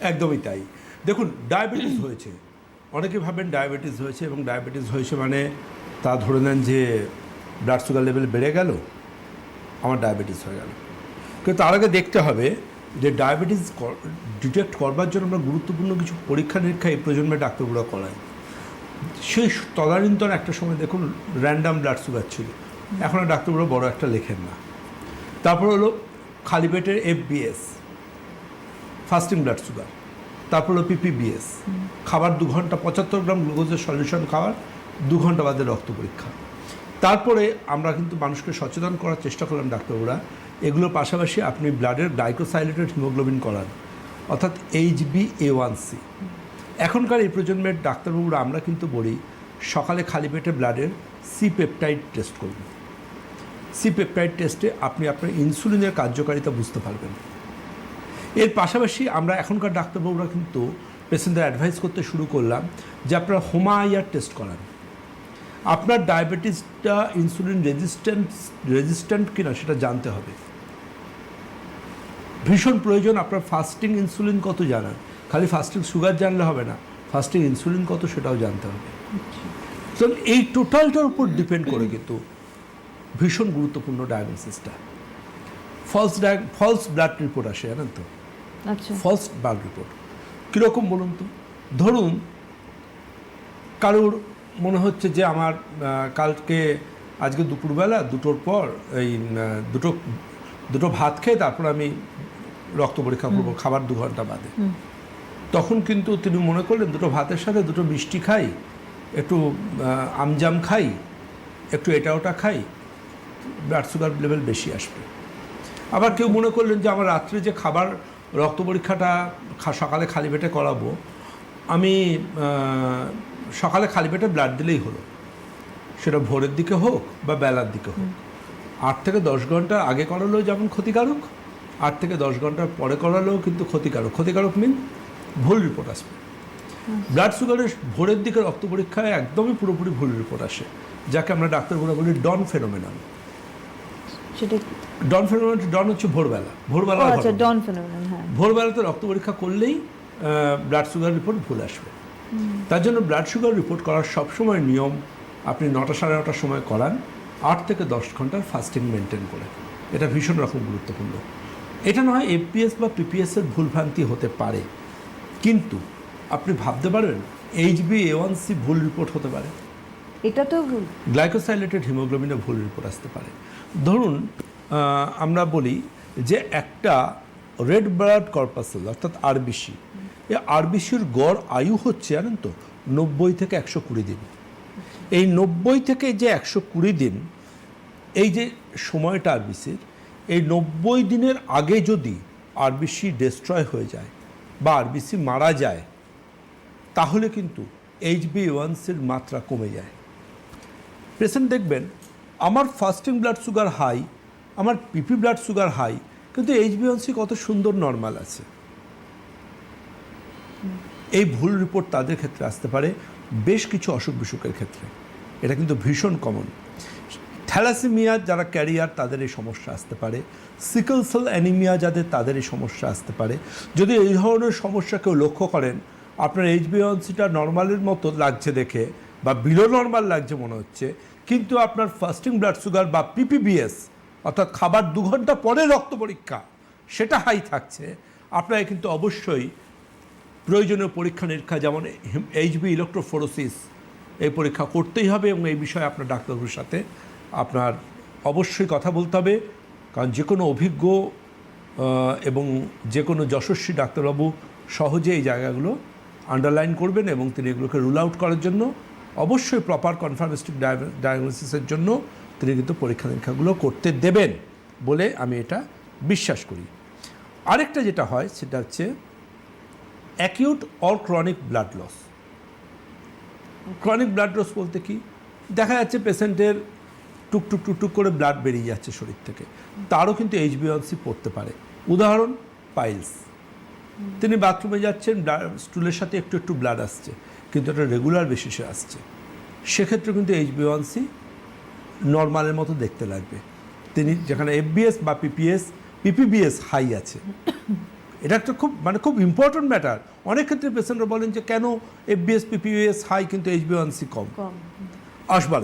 একদমই তাই। দেখুন ডায়াবেটিস হয়েছে। অনেকে ভাবেন ডায়াবেটিস হয়েছে এবং ডায়াবেটিস হয়েছে মানে তা ধরে নেন যে ব্লাড সুগার লেভেল বেড়ে গেল, আমার ডায়াবেটিস হয়ে গেল। কিন্তু তার আগে দেখতে হবে যে ডায়াবেটিস ডিটেক্ট করবার জন্য আমরা গুরুত্বপূর্ণ কিছু পরীক্ষা নিরীক্ষা এই প্রজন্মে ডাক্তারগুলো করায়। সেই তদানীন্তন একটা সময় দেখুন র্যান্ডাম ব্লাড সুগার ছিল। এখন ডাক্তারগুলো বড় একটা লেখেন না। তারপর হলো, খালি পেটের এফবিএস ফাস্টিং ব্লাড সুগার তারপর হলো পিপিবিএস খাবার দু ঘণ্টা পঁচাত্তর গ্রাম গ্লুকোজের সলিউশন খাওয়ার দু ঘণ্টা বাদে রক্ত পরীক্ষা। তারপরে আমরা কিন্তু মানুষকে সচেতন করার চেষ্টা করলাম ডাক্তারবাবুরা। এগুলোর পাশাপাশি আপনি ব্লাডের গ্লাইকোসাইলেটেড হিমোগ্লোবিন করান, অর্থাৎ H B A one C এখনকার এই প্রজন্মের ডাক্তারবাবুরা আমরা কিন্তু বলি, সকালে খালি পেটে ব্লাডের সি পেপটাইড টেস্ট করুন। সি পেপটাইড টেস্টে আপনি আপনার ইনসুলিনের কার্যকারিতা বুঝতে পারবেন। এর পাশাপাশি আমরা এখনকার ডাক্তারবাবুরা কিন্তু পেশেন্টদের অ্যাডভাইস করতে শুরু করলাম যে আপনারা হোমায়ার টেস্ট করান। আপনার ডায়াবেটিসটা ইনসুলিন রেজিস্ট্যান্ট রেজিস্ট্যান্ট কিনা সেটা জানতে হবে। ভীষণ প্রয়োজন আপনার ফাস্টিং ইনসুলিন কত জানান খালি ফাস্টিং সুগার জানলে হবে না ফাস্টিং ইনসুলিন কত সেটাও জানতে হবে। তো এই টোটালটার উপর ডিপেন্ড করে কিন্তু ভীষণ গুরুত্বপূর্ণ ডায়াগনোসিসটা ফলস ডায় ফলস ব্লাড রিপোর্ট আসে, জানেন তো? ফলস ব্লাড রিপোর্ট কীরকম বলুন তো? ধরুন কারোর মনে হচ্ছে যে আমার কালকে আজকে দুপুরবেলা দুটোর পর এই দুটো দুটো ভাত খেয়ে তারপর আমি রক্ত পরীক্ষা করব খাবার দু ঘণ্টা বাদে। তখন কিন্তু তিনি মনে করলেন দুটো ভাতের সাথে দুটো মিষ্টি খাই একটু আমজাম খাই একটু এটা ওটা খাই ব্লাড সুগার লেভেল বেশি আসবে। আবার কেউ মনে করলেন যে আমার রাত্রে যে খাবার রক্ত পরীক্ষাটা সকালে খালি পেটে করাবো। আমি সকালে খালি পেটে ব্লাড দিলেই হলো। সেটা ভোরের দিকে হোক বা বেলার দিকে হোক। আট থেকে দশ ঘণ্টা আগে করালেও যেমন ক্ষতিকারক আট থেকে দশ ঘণ্টা পরে করালেও কিন্তু ক্ষতিকারক। ক্ষতিকারক মিন ভুল রিপোর্ট আসবে। ব্লাড সুগারের ভোরের দিকে রক্ত পরীক্ষায় একদমই পুরোপুরি ভুল রিপোর্ট আসে। যাকে আমরা ডাক্তারগুলো বলি ডন ফেনোমেনন সেটা ডন ফেনোমেনন ডন হচ্ছে ভোরবেলা। ভোরবেলা আচ্ছা ডন ফেনোমেনন হ্যাঁ। ভোরবেলাতে রক্ত পরীক্ষা করলেই ব্লাড সুগার রিপোর্ট ভুল আসবে। তার জন্য ব্লাড সুগার রিপোর্ট করার সবসময় নিয়ম আপনি নটা সাড়ে নটার সময় করান আট থেকে দশ ঘণ্টার ফাস্টিং মেনটেন করে এটা ভীষণ রকম গুরুত্বপূর্ণ। এটা নয় এফপিএস বা পিপিএসের ভুলভ্রান্তি হতে পারে। কিন্তু আপনি ভাবতে পারবেন এইচবি এ ওয়ান সি ভুল রিপোর্ট হতে পারে। এটা তো গ্লাইকোসাইলেটেড হিমোগ্লোবিনে ভুল রিপোর্ট আসতে পারে। ধরুন আমরা বলি যে একটা রেড ব্লাড কর্পাসেল, অর্থাৎ আরবিসি এই আরবিসির গড় আয়ু হচ্ছে, জানেন তো, নব্বই থেকে একশো কুড়ি দিন। এই নব্বই থেকে যে একশো কুড়ি দিন, এই যে সময়টা আরবিসির এই নব্বই দিনের আগে যদি আরবিসি ডেস্ট্রয় হয়ে যায় বা আরবিসি মারা যায়, তাহলে কিন্তু এইচবি ওয়ানসির মাত্রা কমে যায়। পেশেন্ট দেখবেন, আমার ফাস্টিং ব্লাড সুগার হাই আমার পিপি ব্লাড সুগার হাই কিন্তু এইচবিওনসি কত সুন্দর নর্মাল আছে। এই ভুল রিপোর্ট তাদের ক্ষেত্রে আসতে পারে, বেশ কিছু অসুখ বিসুখের ক্ষেত্রে। এটা কিন্তু ভীষণ কমন থ্যালাসেমিয়া যারা ক্যারিয়ার তাদের এই সমস্যা আসতে পারে। সিকল সেল অ্যানিমিয়া যাদের, তাদের এই সমস্যা আসতে পারে। যদি এই ধরনের সমস্যা কেউ লক্ষ্য করেন, আপনার এইচবিওনসিটা নর্মালের মতো লাগছে দেখে বা বিলো নর্মাল লাগছে মনে হচ্ছে, কিন্তু আপনার ফাস্টিং ব্লাড সুগার বা পিপিবিএস অর্থাৎ খাবার দু ঘণ্টা পরে রক্ত পরীক্ষা, সেটা হাই থাকছে। আপনাকে কিন্তু অবশ্যই প্রয়োজনীয় পরীক্ষা নিরীক্ষা, যেমন এইচবি ইলেকট্রোফোরোসিস এই পরীক্ষা করতেই হবে এবং এই বিষয়ে আপনার ডাক্তারবাবুর সাথে আপনার অবশ্যই কথা বলতে হবে। কারণ যে কোনো অভিজ্ঞ এবং যে কোনো যশস্বী ডাক্তারবাবু সহজে এই জায়গাগুলো আন্ডারলাইন করবেন এবং তিনি এগুলোকে রুল আউট করার জন্য অবশ্যই প্রপার কনফার্মেস্টিক ডায়াগনোসিসের জন্য তিনি কিন্তু পরীক্ষা নিরীক্ষাগুলো করতে দেবেন বলে আমি এটা বিশ্বাস করি। আরেকটা যেটা হয় সেটা হচ্ছে acute or chronic blood loss chronic blood loss বলতে কি? দেখা যাচ্ছে পেশেন্টের টুক টুক টুক টুক করে ব্লাড বেরিয়ে যাচ্ছে শরীর থেকে। তারও কিন্তু এইচবিওয়ানসি পড়তে পারে। উদাহরণ পাইলস তিনি বাথরুমে যাচ্ছেন স্টুলের সাথে একটু একটু ব্লাড আসছে। কিন্তু এটা রেগুলার বেসিসে আসছে। সেক্ষেত্রে কিন্তু এইচ বিওয়ানসি নর্মালের মতো দেখতে লাগবে। তিনি যেখানে এফবিএস বা পিপিএস পিপিবিএস হাই আছে। এটা একটা খুব মানে খুব ইম্পর্ট্যান্ট ম্যাটার অনেক ক্ষেত্রে পেশেন্টরা বলেন যে কেন এফবিএস পিপিএস হাই কিন্তু এইচবিওয়ানসি বিওয়ানসি কম? আসবার